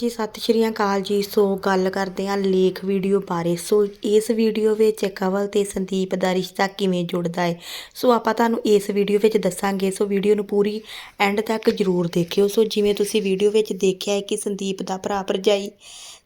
ਜੀ, ਸਤਿ ਸ਼੍ਰੀ ਅਕਾਲ ਜੀ। ਸੋ, ਗੱਲ ਕਰਦੇ ਹਾਂ ਲੇਖ ਵੀਡੀਓ ਬਾਰੇ। ਸੋ, ਇਸ ਵੀਡੀਓ ਵਿੱਚ ਕਵਲ ਤੇ ਸੰਦੀਪ ਦਾ ਰਿਸ਼ਤਾ ਕਿਵੇਂ ਜੁੜਦਾ ਹੈ? ਸੋ, ਆਪਾਂ ਤੁਹਾਨੂੰ ਇਸ ਵੀਡੀਓ ਵਿੱਚ ਦੱਸਾਂਗੇ। ਸੋ, ਵੀਡੀਓ ਨੂੰ ਪੂਰੀ ਐਂਡ ਤੱਕ ਜ਼ਰੂਰ ਦੇਖਿਓ। ਸੋ, ਜਿਵੇਂ ਤੁਸੀਂ ਵੀਡੀਓ ਵਿੱਚ ਦੇਖਿਆ ਹੈ ਕਿ ਸੰਦੀਪ ਦਾ ਭਰਾ ਭਰਜਾਈ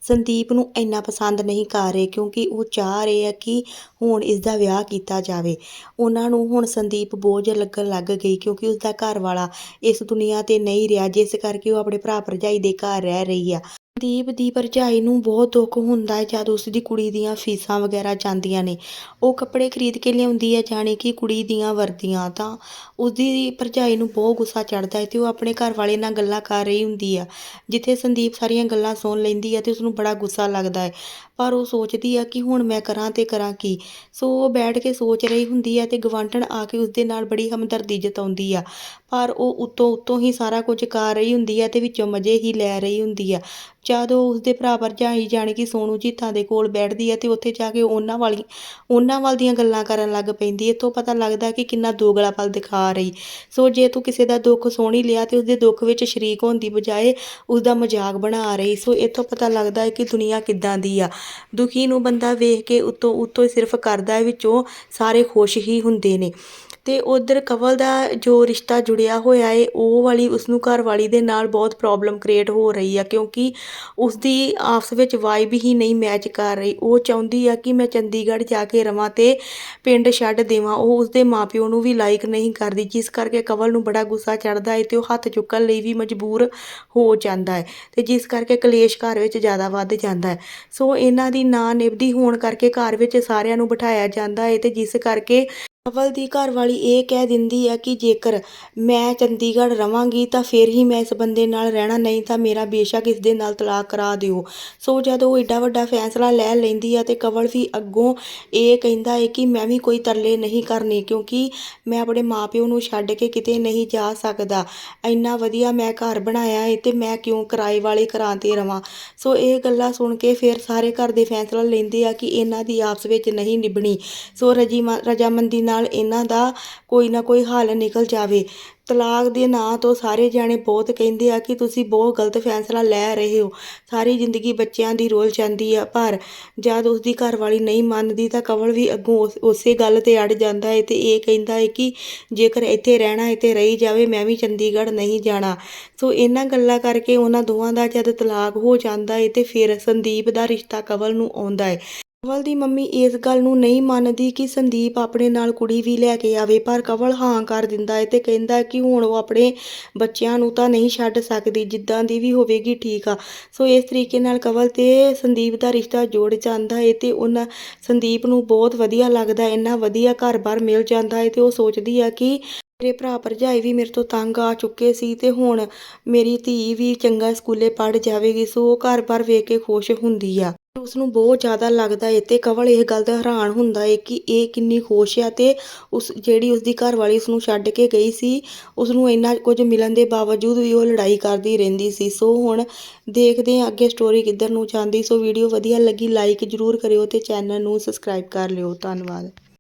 ਸੰਦੀਪ ਨੂੰ ਇੰਨਾ ਪਸੰਦ ਨਹੀਂ ਕਰ ਰਹੇ ਕਿਉਂਕਿ ਉਹ ਚਾਹ ਰਹੇ ਆ ਕਿ ਹੁਣ ਇਸ ਦਾ ਵਿਆਹ ਕੀਤਾ ਜਾਵੇ। ਉਹਨਾਂ ਨੂੰ ਹੁਣ ਸੰਦੀਪ ਬੋਝ ਲੱਗਣ ਲੱਗ ਗਈ ਕਿਉਂਕਿ ਉਸ ਦਾ ਘਰ ਵਾਲਾ ਇਸ ਦੁਨੀਆ ਤੇ ਨਹੀਂ ਰਿਹਾ, ਜਿਸ ਕਰਕੇ ਉਹ ਆਪਣੇ ਭਰਾ ਭਰਜਾਈ ਦੇ ਘਰ ਰਹਿ ਰਹੀ ਆ। ਸੰਦੀਪ ਦੀ ਭਰਜਾਈ ਨੂੰ ਬਹੁਤ ਦੁੱਖ ਹੁੰਦਾ ਹੈ ਜਦ ਉਸ ਦੀ ਕੁੜੀ ਦੀਆਂ ਫੀਸਾਂ ਵਗੈਰਾ ਜਾਂਦੀਆਂ ਨੇ। ਉਹ ਕੱਪੜੇ ਖਰੀਦ ਕੇ ਲਿਆਉਂਦੀ ਹੈ, ਜਾਣੀ ਕਿ ਕੁੜੀ ਦੀਆਂ ਵਰਦੀਆਂ। ਤਾਂ ਉਸ ਦੀ ਭਰਜਾਈ ਨੂੰ ਬਹੁਤ ਗੁੱਸਾ ਚੜਦਾ ਹੈ ਤੇ ਉਹ ਆਪਣੇ ਘਰ ਵਾਲੇ ਨਾਲ ਗੱਲਾਂ ਕਰ ਰਹੀ ਹੁੰਦੀ ਆ ਜਿੱਥੇ ਸੰਦੀਪ ਸਾਰੀਆਂ ਗੱਲਾਂ ਸੁਣ ਲੈਂਦੀ ਹੈ ਤੇ ਉਸ ਨੂੰ ਬੜਾ ਗੁੱਸਾ ਲੱਗਦਾ ਹੈ। ਪਰ ਉਹ ਸੋਚਦੀ ਆ ਕਿ ਹੁਣ ਮੈਂ ਕਰਾਂ ਤੇ ਕਰਾਂ ਕੀ। ਸੋ ਉਹ ਬੈਠ ਕੇ ਸੋਚ ਰਹੀ ਹੁੰਦੀ ਹੈ ਤੇ ਗਵਾਂਟਣ ਆ ਕੇ ਉਸ ਦੇ ਨਾਲ ਬੜੀ ਹਮਦਰਦੀ ਜਤਾਉਂਦੀ ਆ ਪਰ ਉਹ ਉੱਤੋਂ ਉੱਤੋਂ ਹੀ ਸਾਰਾ ਕੁਝ ਕਰ ਰਹੀ ਹੁੰਦੀ ਹੈ ਤੇ ਵਿੱਚੋਂ ਮਜ਼ੇ ਹੀ ਲੈ ਰਹੀ ਹੁੰਦੀ ਆ ਜਦੋਂ ਉਸਦੇ ਭਰਾ ਭਰਜਾਈ ਜਾਣੀ ਕਿ ਸੋਨੂ ਜੀਤਾਂ ਦੇ ਕੋਲ ਬੈਠਦੀ ਹੈ ਤੇ ਉੱਥੇ ਜਾ ਕੇ ਉਹਨਾਂ ਵਾਲੀ, ਉਹਨਾਂ ਵੱਲ ਦੀਆਂ ਗੱਲਾਂ ਕਰਨ ਲੱਗ ਪੈਂਦੀ ਹੈ, ਇੱਥੋਂ ਪਤਾ ਲੱਗਦਾ ਕਿ ਕਿੰਨਾ ਦੋਗਲਾਪਲ ਦਿਖਾ ਰਹੀ। ਸੋ ਜੇ ਤੂੰ ਕਿਸੇ ਦਾ ਦੁੱਖ ਸੁਣ ਲਿਆ ਤੇ ਉਸਦੇ ਦੁੱਖ ਵਿੱਚ ਸ਼ਰੀਕ ਹੋਣ ਦੀ ਬਜਾਏ ਉਸਦਾ ਮਜ਼ਾਕ ਬਣਾ ਰਹੀ। ਸੋ ਇੱਥੋਂ ਪਤਾ ਲੱਗਦਾ ਹੈ ਕਿ ਦੁਨੀਆ ਕਿੱਦਾਂ ਦੀ ਆ। ਦੁਖੀ ਨੂੰ ਬੰਦਾ ਵੇਖ ਕੇ ਉੱਤੋਂ ਉੱਤੋਂ ਸਿਰਫ ਕਰਦਾ ਹੈ, ਵਿੱਚੋਂ ਸਾਰੇ ਖੁਸ਼ ਹੀ ਹੁੰਦੇ ਨੇ। ਅਤੇ ਉੱਧਰ ਕਵਲ ਦਾ ਜੋ ਰਿਸ਼ਤਾ ਜੁੜਿਆ ਹੋਇਆ ਏ, ਉਹ ਵਾਲੀ ਉਸਨੂੰ ਘਰਵਾਲੀ ਦੇ ਨਾਲ ਬਹੁਤ ਪ੍ਰੋਬਲਮ ਕ੍ਰੀਏਟ ਹੋ ਰਹੀ ਆ, ਕਿਉਂਕਿ ਉਸਦੀ ਆਪਸ ਵਿੱਚ ਵਾਈਬ ਹੀ ਨਹੀਂ ਮੈਚ ਕਰ ਰਹੀ। ਉਹ ਚਾਹੁੰਦੀ ਆ ਕਿ ਮੈਂ ਚੰਡੀਗੜ੍ਹ ਜਾ ਕੇ ਰਵਾਂ ਤੇ ਪਿੰਡ ਛੱਡ ਦੇਵਾਂ। ਉਹ ਉਸਦੇ ਮਾਪਿਓ ਨੂੰ ਵੀ ਲਾਈਕ ਨਹੀਂ ਕਰਦੀ, ਜਿਸ ਕਰਕੇ ਕਵਲ ਨੂੰ ਬੜਾ ਗੁੱਸਾ ਚੜਦਾ ਏ ਤੇ ਉਹ ਹੱਥ ਚੁੱਕਣ ਲਈ ਵੀ ਮਜਬੂਰ ਹੋ ਜਾਂਦਾ ਹੈ ਤੇ ਜਿਸ ਕਰਕੇ ਕਲੇਸ਼ ਘਰ ਵਿੱਚ ਜ਼ਿਆਦਾ ਵੱਧ ਜਾਂਦਾ ਹੈ ਸੋ ਇਹਨਾਂ ਦੀ ਨਾ ਨਿਭਦੀ ਹੋਣ ਕਰਕੇ ਘਰ ਵਿੱਚ ਸਾਰਿਆਂ ਨੂੰ ਬਿਠਾਇਆ ਜਾਂਦਾ ਹੈ ਤੇ ਜਿਸ ਕਰਕੇ ਕਵਲ ਦੀ ਘਰਵਾਲੀ ਇਹ ਕਹਿ ਦਿੰਦੀ ਹੈ ਕਿ ਜੇਕਰ ਮੈਂ ਚੰਡੀਗੜ੍ਹ ਰਵਾਂਗੀ ਤਾਂ ਫਿਰ ਹੀ ਮੈਂ ਇਸ ਬੰਦੇ ਨਾਲ ਰਹਿਣਾ, ਨਹੀਂ ਤਾਂ ਮੇਰਾ ਬੇਸ਼ੱਕ ਇਸ ਦੇ ਨਾਲ ਤਲਾਕ ਕਰਾ ਦਿਓ। ਸੋ ਜਦੋਂ ਉਹ ਏਡਾ ਵੱਡਾ ਫੈਸਲਾ ਲੈ ਲੈਂਦੀ ਹੈ ਤੇ ਕੰਵਲ ਵੀ ਅੱਗੋਂ ਇਹ ਕਹਿੰਦਾ ਹੈ ਕਿ ਮੈਂ ਵੀ ਕੋਈ ਤਰਲੇ ਨਹੀਂ ਕਰਨੇ ਕਿਉਂਕਿ ਮੈਂ ਆਪਣੇ ਮਾਪਿਓ ਨੂੰ ਛੱਡ ਕੇ ਕਿਤੇ ਨਹੀਂ ਜਾ ਸਕਦਾ। ਇੰਨਾ ਵਧੀਆ ਮੈਂ ਘਰ ਬਣਾਇਆ ਹੈ ਤੇ ਮੈਂ ਕਿਉਂ ਕਿਰਾਏ ਵਾਲੇ ਘਰਾਂ ਤੇ ਰਵਾਂ? ਸੋ ਇਹ ਗੱਲਾਂ ਸੁਣ ਕੇ ਫਿਰ ਸਾਰੇ ਘਰ ਦੇ ਫੈਸਲਾ ਲੈਂਦੇ ਆ ਕਿ ਇਹਨਾਂ ਦੀ ਆਪਸ ਵਿੱਚ ਨਹੀਂ ਨਿਭਣੀ। ਸੋ ਰਜੀ ਰਜਾਮੰਦੀ ਨਾਲ ਨਾਲ ਇਹਨਾਂ ਦਾ ਕੋਈ ਨਾ ਕੋਈ ਹੱਲ ਨਿਕਲ ਜਾਵੇ। ਤਲਾਕ ਦੇ ਨਾਂ ਤੋਂ ਸਾਰੇ ਜਾਣੇ ਬਹੁਤ ਕਹਿੰਦੇ ਆ ਕਿ ਤੁਸੀਂ ਬਹੁਤ ਗਲਤ ਫੈਸਲਾ ਲੈ ਰਹੇ ਹੋ। ਸਾਰੀ ਜ਼ਿੰਦਗੀ ਬੱਚਿਆਂ ਦੀ ਰੋਲ ਜਾਂਦੀ ਆ, ਪਰ ਜਦ ਉਸ ਦੀ ਘਰਵਾਲੀ ਨਹੀਂ ਮੰਨਦੀ ਤਾਂ ਕਵਲ ਵੀ ਅੱਗੋਂ ਉਸੇ ਗੱਲ ਤੇ ਅੜ ਜਾਂਦਾ ਹੈ ਤੇ ਇਹ ਕਹਿੰਦਾ ਹੈ ਕਿ ਜੇਕਰ ਇੱਥੇ ਰਹਿਣਾ ਹੈ ਤੇ ਰਹੀ ਜਾਵੇ, ਮੈਂ ਵੀ ਚੰਡੀਗੜ੍ਹ ਨਹੀਂ ਜਾਣਾ। ਸੋ ਇਹਨਾਂ ਗੱਲਾਂ ਕਰਕੇ ਉਹਨਾਂ ਦੋਵਾਂ ਦਾ ਜਦ ਤਲਾਕ ਹੋ ਜਾਂਦਾ ਹੈ ਤੇ ਫਿਰ ਸੰਦੀਪ ਦਾ ਰਿਸ਼ਤਾ ਕਵਲ ਨੂੰ ਆਉਂਦਾ ਹੈ ਕੰਵਲ ਦੀ ਮੰਮੀ ਇਸ ਗੱਲ ਨੂੰ ਨਹੀਂ ਮੰਨਦੀ ਕਿ ਸੰਦੀਪ ਆਪਣੇ ਨਾਲ ਕੁੜੀ ਵੀ ਲੈ ਕੇ ਆਵੇ, ਪਰ ਕਵਲ ਹਾਂ ਕਰ ਦਿੰਦਾ ਹੈ ਤੇ ਕਹਿੰਦਾ ਕਿ ਹੁਣ ਉਹ ਆਪਣੇ ਬੱਚਿਆਂ ਨੂੰ ਤਾਂ ਨਹੀਂ ਛੱਡ ਸਕਦੀ, ਜਿੱਦਾਂ ਦੀ ਵੀ ਹੋਵੇਗੀ ਠੀਕ ਆ। ਸੋ ਇਸ ਤਰੀਕੇ ਨਾਲ ਕੰਵਲ ਤੇ ਸੰਦੀਪ ਦਾ ਰਿਸ਼ਤਾ ਜੋੜ ਜਾਂਦਾ ਹੈ ਤੇ ਉਹਨਾਂ ਸੰਦੀਪ ਨੂੰ ਬਹੁਤ ਵਧੀਆ ਲੱਗਦਾ ਇੰਨਾ ਵਧੀਆ ਘਰ-ਬਾਰ ਮਿਲ ਜਾਂਦਾ ਹੈ ਤੇ ਉਹ ਸੋਚਦੀ ਆ ਕਿ ਮੇਰੇ ਭਰਾ ਭਰਜਾਈ ਵੀ ਮੇਰੇ ਤੋਂ ਤੰਗ ਆ ਚੁੱਕੇ ਸੀ ਤੇ ਹੁਣ ਮੇਰੀ ਧੀ ਵੀ ਚੰਗਾ ਸਕੂਲੇ ਪੜ੍ਹ ਜਾਵੇਗੀ, ਸੋ ਉਹ ਘਰ-ਬਾਰ ਵੇਖ ਕੇ ਖੁਸ਼ ਹੁੰਦੀ ਆ। ਉਸ ਨੂੰ ਬਹੁਤ ਜ਼ਿਆਦਾ ਲੱਗਦਾ ਏ ਤੇ ਕਵਲ ਇਹ ਗੱਲ ਦਾ ਹੈਰਾਨ ਹੁੰਦਾ ਏ ਕਿ ਇਹ ਕਿੰਨੀ ਖੁਸ਼ ਆ ਤੇ ਉਸ ਜਿਹੜੀ ਉਸ ਦੀ ਘਰਵਾਲੀ ਉਸ ਨੂੰ ਛੱਡ ਕੇ ਗਈ ਸੀ ਉਸ ਨੂੰ ਇੰਨਾ ਕੁਝ ਮਿਲਣ ਦੇ ਬਾਵਜੂਦ ਵੀ ਉਹ ਲੜਾਈ ਕਰਦੀ ਰਹਿੰਦੀ ਸੀ। ਸੋ ਹੁਣ ਦੇਖਦੇ ਹਾਂ ਅੱਗੇ ਸਟੋਰੀ ਕਿੱਧਰ ਨੂੰ ਜਾਂਦੀ। ਸੋ ਵੀਡੀਓ ਵਧੀਆ ਲੱਗੀ ਲਾਈਕ ਜ਼ਰੂਰ ਕਰਿਓ ਤੇ ਚੈਨਲ ਨੂੰ ਸਬਸਕ੍ਰਾਈਬ ਕਰ ਲਿਓ। ਧੰਨਵਾਦ।